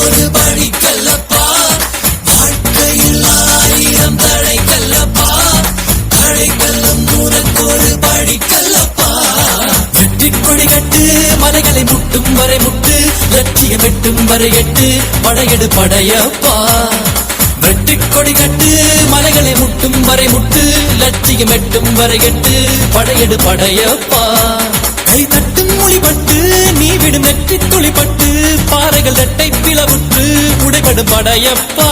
ஒரு படி கல்லப்பா வாழ்க்கையில் ஆயிரம் தடை கல்லப்பா தடைக்கல்லும் உனக்கு ஒரு படி கல்லப்பா வெட்டி கொடி கட்டு மலைகளை முட்டும் வரை முட்டு லட்சிய வெட்டும் வரை எட்டு படையெடு படையப்பா வெட்டி கொடி கட்டு மலைகளை முட்டும் வரை முட்டு லட்சியம் எட்டும் வரை எட்டு மொழிபட்டு நீ விடும் நெற்றி துளிப்பட்டு பாறைகள் ரெட்டை பிளவுற்று உடைபடும் படையப்பா.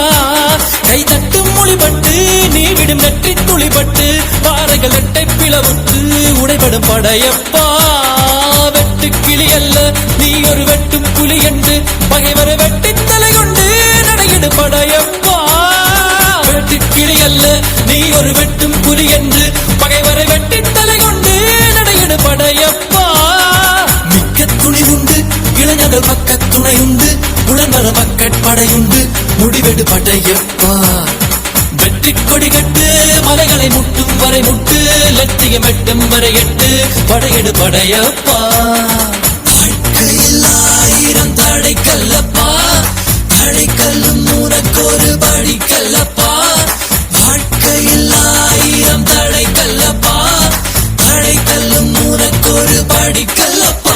கை தட்டும் மொழிபட்டு நீ விடும் நெற்றி துளிப்பட்டு பாறைகள் ரெட்டை பிளவுற்று உடைபடும் படையப்பா. வெட்டு கிளி அல்ல நீ ஒரு வெட்டும் புலி என்று பகைவர வெட்டி தலை கொண்டு நடையிடு படையப்பா. வெட்டு கிளி அல்ல நீ ஒரு வெட்டும் புலி என்று பகைவர வெட்டி தலை கொண்டு நடையிடு படையப்பா. இளைஞர்கள் பக்க துணை உண்டு உடன்பட மக்கட் படையுண்டு முடிவெடு படையப்பா. வெற்றி கொடி கட்டு மலைகளை முட்டும் வரை முட்டு லட்சியம் வெட்டும் வரை எட்டு படையெடு படையப்பா. வாழ்க்கையில் ஆயிரம் தடை கல்லப்பா தடை கல்லும் உனக்கு ஒரு படி கல்லப்பா வாழ்க்கையில் ஆயிரம் தடை கல்லப்பா தடை கல்லும் உனக்கு ஒரு படி கல்லப்பா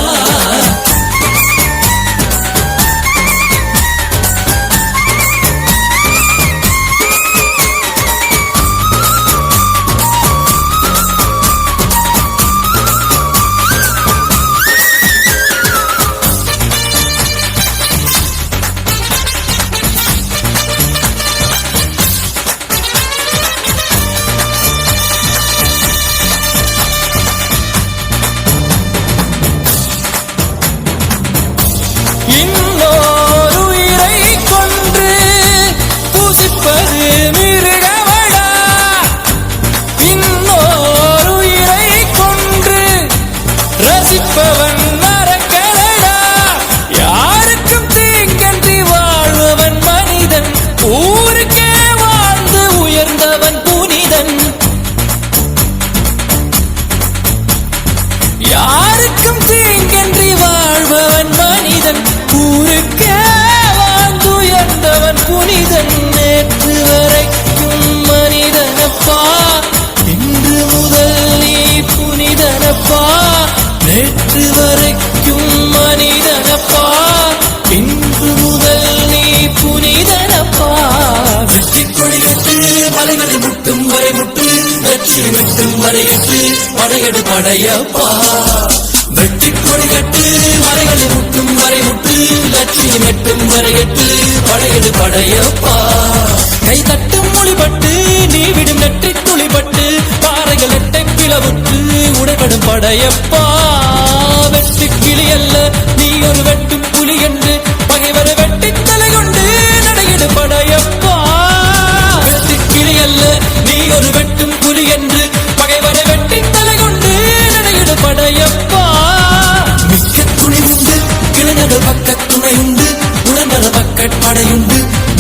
Senin புனிதன் நேற்று வரைக்கும் மனிதனப்பா. இன்று முதல் நீ புனிதனப்பா. நேற்று வரைக்கும் மனிதனப்பா. இன்று முதல் நீ புனிதனப்பா. வெற்றி கொடிகட்டு மலைகளை முட்டும் வரை முட்டு. வெற்றி வெட்டும் வரை எட்டு படையப்பா. வெற்றி கொடிகட்டு மலைகளை முட்டும் வரை முட்டு. லட்சியம் எட்டும் படையெடு படையப்பா. கை தட்டும் மொழிபட்டு நீ விடும் நெற்றி துளிபட்டு பாறைகள் எட்டை பிளவுற்று உடைபடும் படையப்பா. வெற்றி கிளி அல்ல நீ ஒரு வெட்டும் புலி என்று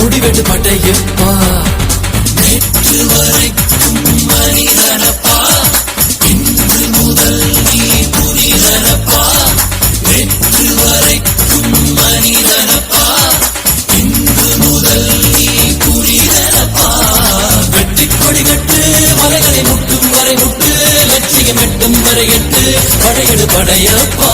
படையுண்டு முடிவெடு படையப்பா நேற்று வரைக்கும் மனிதனப்பா இன்று முதல் நீ புனிதனப்பா நேற்று வரைக்கும் மனிதனப்பா இன்று முதல் நீ புனிதனப்பா வெட்டி கொடி கட்டு மலைகளை முட்டும் வரை முட்டு லட்சியம் எட்டும் வரை எட்டு படையெடு படையப்பா.